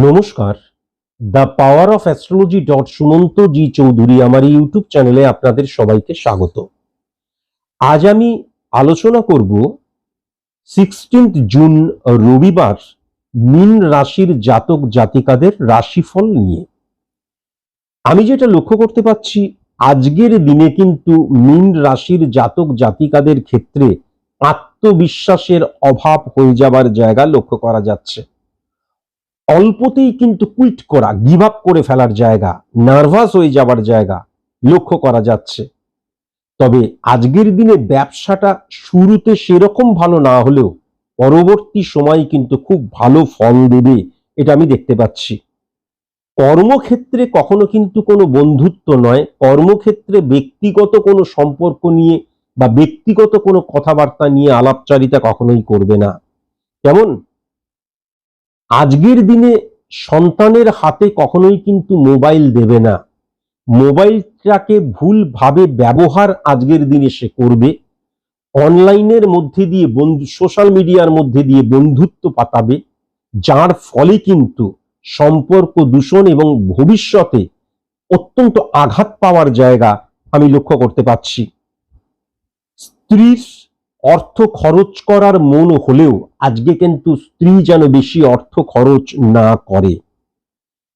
নমস্কার। The power of astrology dot Sumanta G Chowdhury আমার YouTube চ্যানেলে আপনাদের সবাইকে স্বাগত। আজ আমি আলোচনা করব সিক্সটিন্থ জুন রবিবার মীন রাশির জাতক জাতিকাদের রাশিফল নিয়ে। আমি যেটা লক্ষ্য করতে পাচ্ছি, আজকের দিনে কিন্তু মীন রাশির জাতক জাতিকাদের ক্ষেত্রে আত্মবিশ্বাসের অভাব হয়ে যাবার জায়গা লক্ষ্য করা যাচ্ছে। অল্পতেই কিন্তু কুইট করা, গিভ আপ করে ফেলার জায়গা, নার্ভাস হয়ে যাবার জায়গা লক্ষ্য করা যাচ্ছে। তবে আজকের দিনে ব্যবসাটা শুরুতে সেরকম ভালো না হলেও পরবর্তী সময় কিন্তু খুব ভালো ফল দেবে এটা আমি দেখতে পাচ্ছি। কর্মক্ষেত্রে কখনো কিন্তু কোনো বন্ধুত্ব নয়, কর্মক্ষেত্রে ব্যক্তিগত কোনো সম্পর্ক নিয়ে বা ব্যক্তিগত কোনো কথাবার্তা নিয়ে আলাপচারিতা কখনোই করবে না। কেমন? আজকের দিনে সন্তানের হাতে কখনোই কিন্তু মোবাইল দেবে না। মোবাইলটাকে ভুলভাবে ব্যবহার আজকের দিনে সে করবে। অনলাইনের মধ্যে দিয়ে বন্ধু, সোশ্যাল মিডিয়ার মধ্যে দিয়ে বন্ধুত্ব পাতাবে, যার ফলে কিন্তু সম্পর্ক দূষণ এবং ভবিষ্যতে অত্যন্ত আঘাত পাওয়ার জায়গা আমি লক্ষ্য করতে পাচ্ছি। স্ত্রীর অর্থ খরচ করার মন হলেও আজকে কিন্তু স্ত্রী যেন বেশি অর্থ খরচ না করে।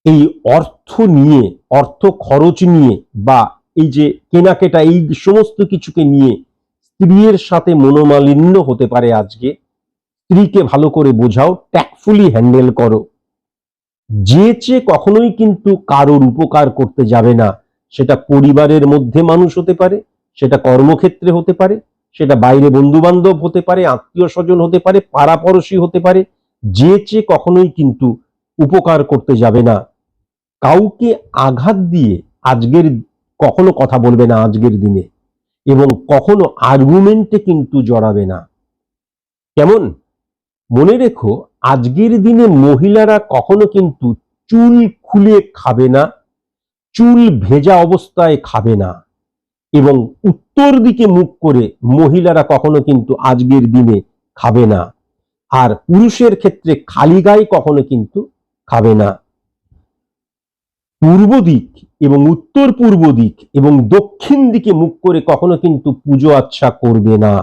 এই অর্থ নিয়ে, অর্থ খরচ নিয়ে বা এই যে কেনাকেটা, এই সমস্ত কিছুকে নিয়ে স্ত্রীর সাথে মনোমালিন্য হতে পারে আজকে। স্ত্রীকে ভালো করে বোঝাও ট্যাকফুলি হ্যান্ডেল করো। যে চেয়ে কখনোই কিন্তু কারোর উপকার করতে যাবে না। সেটা পরিবারের মধ্যে মানুষ হতে পারে, সেটা কর্মক্ষেত্রে হতে পারে সেটা বাইরে বন্ধু বান্ধব হতে পারে আত্মীয় স্বজন হতে পারে, পাড়াপড়শি হতে পারে, যে চেয়ে কখনোই কিন্তু উপকার করতে যাবে না। কাউকে আঘাত দিয়ে আজকের, কখনো কথা বলবে না আজকের দিনে এবং কখনো আর্গুমেন্টে কিন্তু জড়াবে না। কেমন? মনে রেখো, আজকের দিনে মহিলারা কখনো কিন্তু চুল খুলে খাবে না, চুল ভেজা অবস্থায় খাবে না। এবং উত্তর দিকে মুখ করে মহিলারা কখনো কিন্তু আজকের দিনে খাবে না। আর পুরুষের ক্ষেত্রে খালি গায়ে কখনো কিন্তু খাবে না। পূর্ব দিক এবং উত্তর পূর্ব দিক এবং দক্ষিণ দিকে মুখ করে কখনো কিন্তু পুজো আচ্ছা করবে না।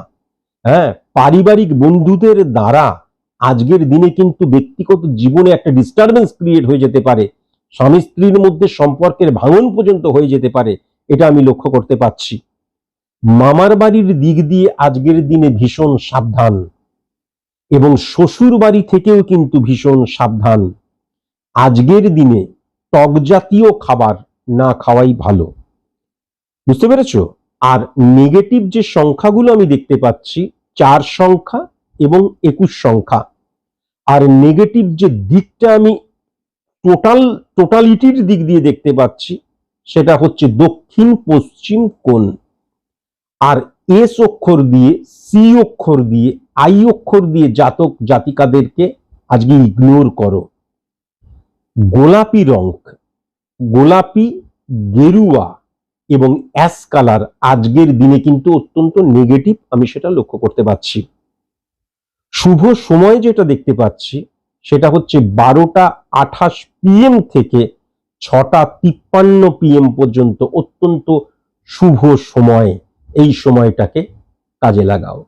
হ্যাঁ পারিবারিক বন্ধুদের দ্বারা আজকের দিনে কিন্তু ব্যক্তিগত জীবনে একটা ডিস্টারবেন্স ক্রিয়েট হয়ে যেতে পারে। স্বামী স্ত্রীর মধ্যে সম্পর্কের ভাঙন পর্যন্ত হয়ে যেতে পারে। এটা আমি লক্ষ্য করতে পাচ্ছি মামার বাড়ির দিক দিয়ে আজকের দিনে ভীষণ সাবধান এবং শ্বশুর বাড়ি থেকেও কিন্তু ভীষণ সাবধান। আজকের দিনে টক জাতীয় খাবার না খাওয়াই ভালো। বুঝতে পেরেছ? আর নেগেটিভ যে সংখ্যাগুলো আমি দেখতে পাচ্ছি, চার সংখ্যা এবং একুশ সংখ্যা। আর নেগেটিভ যে দিকটা আমি টোটাল টোটালিটির দিক দিয়ে দেখতে পাচ্ছি সেটা হচ্ছে দক্ষিণ, পশ্চিম কোণ। আর এস অক্ষর দিয়ে, সি অক্ষর দিয়ে, আই অক্ষর দিয়ে জাতক জাতিকাদেরকে আজকে ইগনোর করো। গোলাপি রং, গোলাপি, গেরুয়া এবং অ্যাশ কালার আজকের দিনে কিন্তু অত্যন্ত নেগেটিভ আমি সেটা লক্ষ্য করতে পারছি। শুভ সময় যেটা দেখতে পাচ্ছি, সেটা হচ্ছে বারোটা আঠাশ পিএম থেকে ছটা তিপ্পান্ন পিএম পর্যন্ত অত্যন্ত শুভ সময় এই সময়টাকে কাজে লাগাও।